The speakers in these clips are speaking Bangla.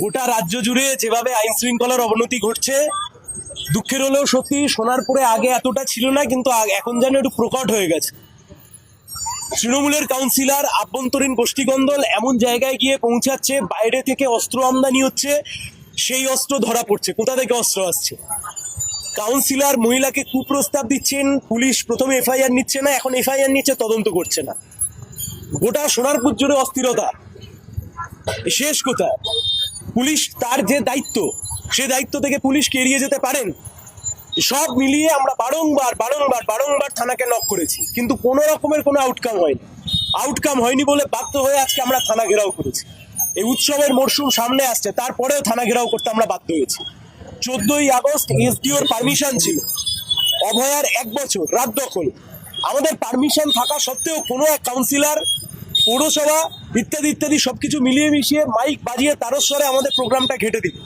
গোটা রাজ্য জুড়ে যেভাবে আইন শৃঙ্খলার অবনতি ঘটছে, দুঃখের হলেও সত্যি সোনারপুরে আগে এতটা ছিল না, কিন্তু এখন যেন একটু প্রকট হয়ে গেছে। তৃণমূলের কাউন্সিলর, আভ্যন্তরীণ গোষ্ঠীকন্দল এমন জায়গায় গিয়ে পৌঁছাচ্ছে, বাইরে থেকে অস্ত্র আমদানি হচ্ছে, সেই অস্ত্র ধরা পড়ছে। কোথা থেকে অস্ত্র আসছে? কাউন্সিলর মহিলাকে কুপ্রস্তাব দিচ্ছেন, পুলিশ প্রথমে এফআইআর নিচ্ছে না, এখন এফআইআর নিচ্ছে তদন্ত করছে না। গোটা সোনারপুর জুড়ে অস্থিরতা। শেষ কোথায়? পুলিশ তার যে দায়িত্ব, সে দায়িত্ব থেকে পুলিশকে এড়িয়ে যেতে পারেন? সব মিলিয়ে আমরা বারংবার বারংবার বারংবার থানাকে নক করেছি। কিন্তু কোনো রকমের কোনো আউটকাম হয়নি। আউটকাম হয়নি বলে বাধ্য হয়ে আজকে আমরা থানা ঘেরাও করেছি। এই উৎসবের মরশুম সামনে আসছে, তারপরেও থানা ঘেরাও করতে আমরা বাধ্য হয়েছি। চোদ্দই আগস্ট এসডিওর পারমিশন ছিল। অভয়ার এক বছর, রাত দখল। আমাদের পারমিশন থাকা সত্ত্বেও কোনো এক কাউন্সিলর পৌরসভা ইত্যাদি ইত্যাদি সবকিছু মিলিয়ে মিশিয়ে মাইক বাজিয়ে তারস্বরে আমাদের প্রোগ্রামটা ঘেটে দিল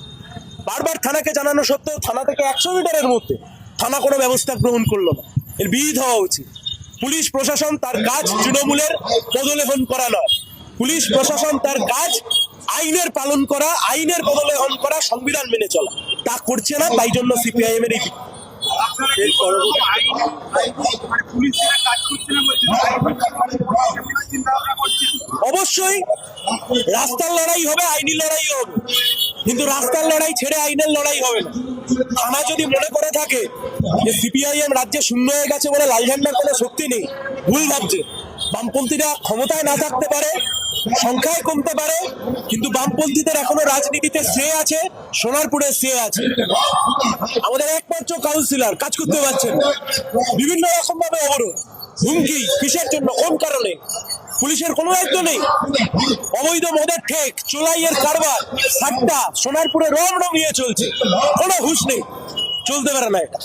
বারবার থানাকে জানানো সত্ত্বেও থানা থেকে একশো মিটারের মধ্যে থানা কোনো ব্যবস্থা গ্রহণ করল না এর বিহিত হওয়া উচিত পুলিশ প্রশাসন তার কাজ তৃণমূলের পদলেখন করা নয় পুলিশ প্রশাসন তার কাজ আইনের পালন করা আইনের পদলেখন করা সংবিধান মেনে চলা তা করছে না তাই জন্য সিপিআইএম এর এই অবশ্যই রাস্তার লড়াই হবে, আইনি লড়াই হবে। কিন্তু রাস্তার লড়াই ছেড়ে আইনের লড়াই হবে না। থানা যদি মনে করে থাকে যে সিপিআইএম রাজ্যে শূন্য হয়ে গেছে বলে লাল ঝান্ডার কোনো শক্তি নেই, ভুল ভাবছে। বামপন্থীরা ক্ষমতায় না থাকতে পারে, সংখ্যায় কমতে পারে, কিন্তু বামপন্থীদের এখনও রাজনীতিতে সে আছে, সোনারপুরে সে আছে। আমাদের একমাত্র কাউন্সিলর কাজ করতে পারছেন বিভিন্ন রকম ভাবে অবরোধ, হুমকি, কিসের জন্য, কোন কারণে? পুলিশের কোনো দায়িত্ব নেই। অবৈধ মদের ঠেক, চোলাইয়ের কারবার সাতটা সোনারপুরে রং রঙিয়ে চলছে। কোনো হুশ নেই। চলতে পারে না এটা।